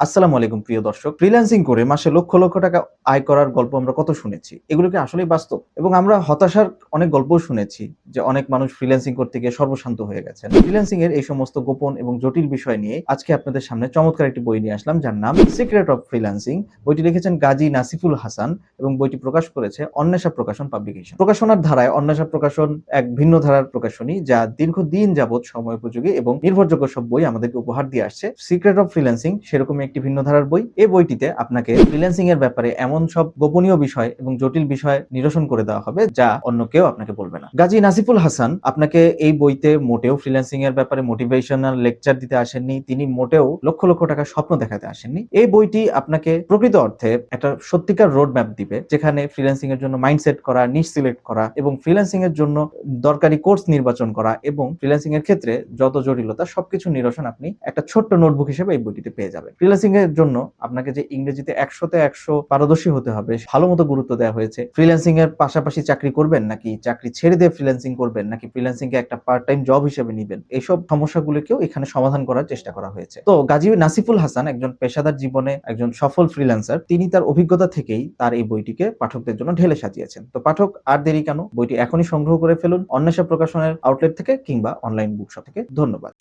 আসসালামু আলাইকুম প্রিয় দর্শক ফ্রিল্যান্সিং করে মাসে লক্ষ লক্ষ টাকা আয় করার গল্প আমরা কত শুনেছি? এগুলো কি আসলেই বাস্তব? এবং আমরা হতাশার অনেক গল্পও শুনেছি যে অনেক মানুষ ফ্রিল্যান্সিং করতে গিয়ে সর্বশান্ত হয়ে গেছেন। ফ্রিল্যান্সিং এর এই সমস্ত গোপন এবং জটিল বিষয় নিয়ে আজকে আপনাদের সামনে চমৎকার একটি বই নিয়ে আসলাম, যার নাম সিক্রেট অফ ফ্রিল্যান্সিং বইটি লিখেছেন গাজী নাসিফুল হাসান এবং বইটি প্রকাশ করেছে অন্বেষা প্রকাশন পাবলিকেশন। প্রকাশনার ধারায় অন্বেষা প্রকাশন এক ভিন্ন ধারার প্রকাশনী, যা দীর্ঘদিন যাবৎ সময় উপযোগী এবং নির্ভরযোগ্য সব বই আমাদেরকে উপহার দিয়ে আসছে। সিক্রেট অফ ফ্রিল্যান্সিং সেরকমই একটি ভিন্ন ধারার বই। এই বইটিতে আপনাকে ফ্রিল্যান্সিং এর ব্যাপারে এমন সব গোপনীয় বিষয় এবং জটিল বিষয় নিরসন করে দেওয়া হবে, যা অন্য কেউ আপনাকে বলবে না। গাজী নাসিফুল হাসান আপনাকে এই বইতে মোটেও ফ্রিল্যান্সিং এর ব্যাপারে মোটিভেশনাল লেকচার দিতে আসেননি, তিনি মোটেও লক্ষ লক্ষ টাকা স্বপ্ন দেখাতে আসেননি। এই বইটি আপনাকে প্রকৃত অর্থে একটা সত্যিকার রোড ম্যাপ দিবে, যেখানে ফ্রিল্যান্সিং এর জন্য মাইন্ডসেট করা নিশ সিলেক্ট করা এবং ফ্রিল্যান্সিং এর জন্য দরকারি কোর্স নির্বাচন করা এবং ফ্রিল্যান্সিং এর ক্ষেত্রে যত জটিলতা, সবকিছু নিরসন আপনি একটা ছোট্ট নোটবুক হিসেবে এই বইটিতে পেয়ে যাবেন। ফ্রিল্যান্সিং এর জন্য আপনাকে যে ইংরেজিতে একশোতে একশো পারদর্শী হতে হবে, ভালো মতো গুরুত্ব দেওয়া হয়েছে ফ্রিল্যান্সিং এর পাশাপাশি চাকরি করবেন নাকি চাকরি ছেড়ে দিয়ে ফ্রিল্যান্সিং করবেন নাকি ফ্রিল্যান্সিং কে একটা পার্ট টাইম জব হিসেবে নিবেন? এইসব সমস্যাগুলোকেও এখানে সমাধান করার চেষ্টা করা হয়েছে। তো গাজী নাসিফুল হাসান একজন পেশাদার জীবনে একজন সফল ফ্রিল্যান্সার তিনি তার অভিজ্ঞতা থেকেই তার এই বইটিকে পাঠকদের জন্য ঢেলে সাজিয়েছেন। তো পাঠক, আর দেরি কেন? বইটি এখনই সংগ্রহ করে ফেলুন অন্বেষা প্রকাশনের আউটলেট থেকে কিংবা অনলাইন বুকশপ থেকে। ধন্যবাদ।